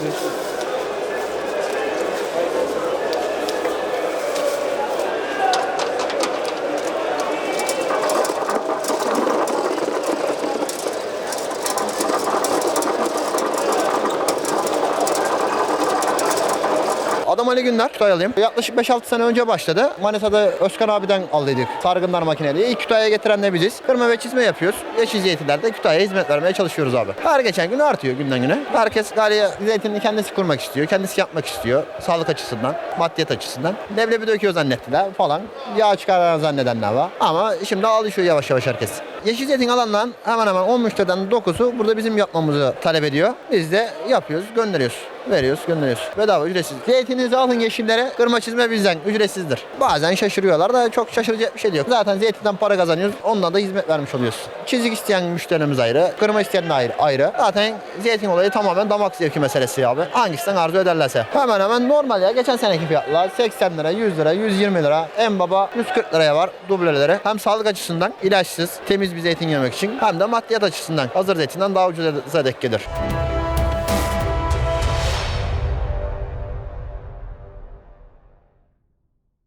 Thank you. Adım Ali Günler, Kütahyalıyım. Yaklaşık 5-6 sene önce başladı. Manisa'da Özkan abiden aldıydık sargınlar makineliği. İlk Kütahya'ya getiren de biziz. Kırma ve çizme yapıyoruz. Yeşil zeytinlerde Kütahya'ya hizmet vermeye çalışıyoruz abi. Her geçen gün artıyor günden güne. Herkes galiba zeytinini kendisi kurmak istiyor. Kendisi yapmak istiyor. Sağlık açısından, maddiyet açısından. Leblebi döküyor zannettiler falan. Yağ çıkaran zannedenler var. Ama şimdi alışıyor yavaş yavaş herkes. Yeşil zeytin alanların hemen hemen 10 müşteriden 9'u burada bizim yapmamızı talep ediyor. Biz de yapıyoruz, gönderiyoruz. Veriyoruz, gönderiyoruz. Bedava, ücretsiz. Zeytininizi alın yeşillere, kırma çizme bizden ücretsizdir. Bazen şaşırıyorlar da çok şaşıracak bir şey yok. Zaten zeytinden para kazanıyoruz, onunla da hizmet vermiş oluyoruz. Çizik isteyen müşterimiz ayrı, kırma isteyen ayrı. ayrı. Zaten zeytin olayı tamamen damak zevki meselesi abi. Hangisinden arzu ederlerse. Hemen hemen normal ya. Geçen seneki fiyatlar 80 lira, 100 lira, 120 lira. En baba 140 liraya var dubleleri. Hem sağlık açısından ilaçsız, temiz bir zeytin yemek için hem de maddiyat açısından hazır zeytinden daha ucuza denk gelir.